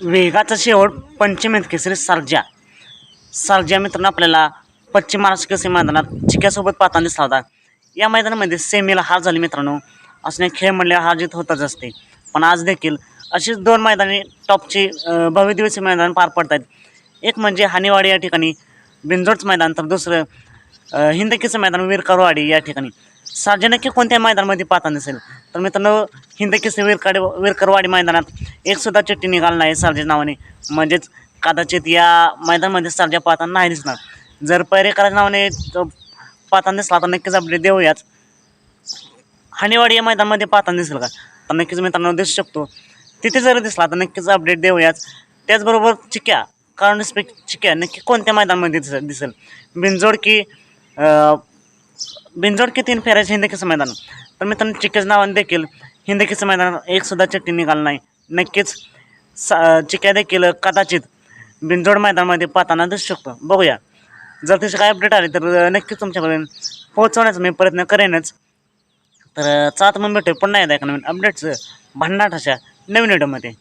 वेगाचा शेवट पंचमेत केसरी सर्जा सर्जा मित्रांनो आपल्याला पश्चिम महाराष्ट्र केसरी मैदानात चिक्यासोबत पाहताना दिसला होता. या मैदानामध्ये सेमीला हार झाली मित्रांनो. असणे खेळ म्हणले हार जीत होतच असते. पण आज देखील अशीच दोन मैदानी टॉपची अं, भव्य मैदान पार पडत आहेत एक म्हणजे हानिवाडी या ठिकाणी बिंजोडचं मैदान तर दुसरं हिंदकीचं मैदान वीरकरवाडी या ठिकाणी. सर्जा नक्की कोणत्या मैदानामध्ये पाहताना दिसेल? तर मित्रांनो हिंदकीचं वीरकाडी वीरकरवाडी मैदानात एकसुद्धा चिठ्ठी निघाल नाही सर्जा नावाने. म्हणजेच कदाचित या मैदानामध्ये सर्जा पाहताना नाही दिसणार. जर पैरेकराच्या नावाने पाहताना दिसला तर नक्कीच अपडेट देऊयाच हाणेवाडी या मैदानामध्ये पाहताना दिसेल का? तर नक्कीच मित्रांनो दिसू शकतो. तिथे जर दिसला तर नक्कीच अपडेट देऊयाच त्याचबरोबर चिक्या कारण चिक्या नक्की कोणत्या मैदानामध्ये दिसेल दिसेल? बिनजोड की बिंजोड की तीन फेऱ्याचे हिंदकीचं मैदान? तर मित्रांनो चिक्याचं नावाने देखील हिंदकीचं मैदान एक सुद्धा चिठ्ठी निघाल नाही. नक्कीच सा चिक्या देखील कदाचित बिंजोड मैदानामध्ये पाहताना दिसू शकतो. बघूया. जर त्याचे काय अपडेट आले तर नक्कीच तुमच्यापर्यंत पोहोचवण्याचा मी प्रयत्न करेनच. तर चात मग भेटू पुन्हा एकदा एका नवीन अपडेटचं भन्नाट अशा नवीन व्हिडिओमध्ये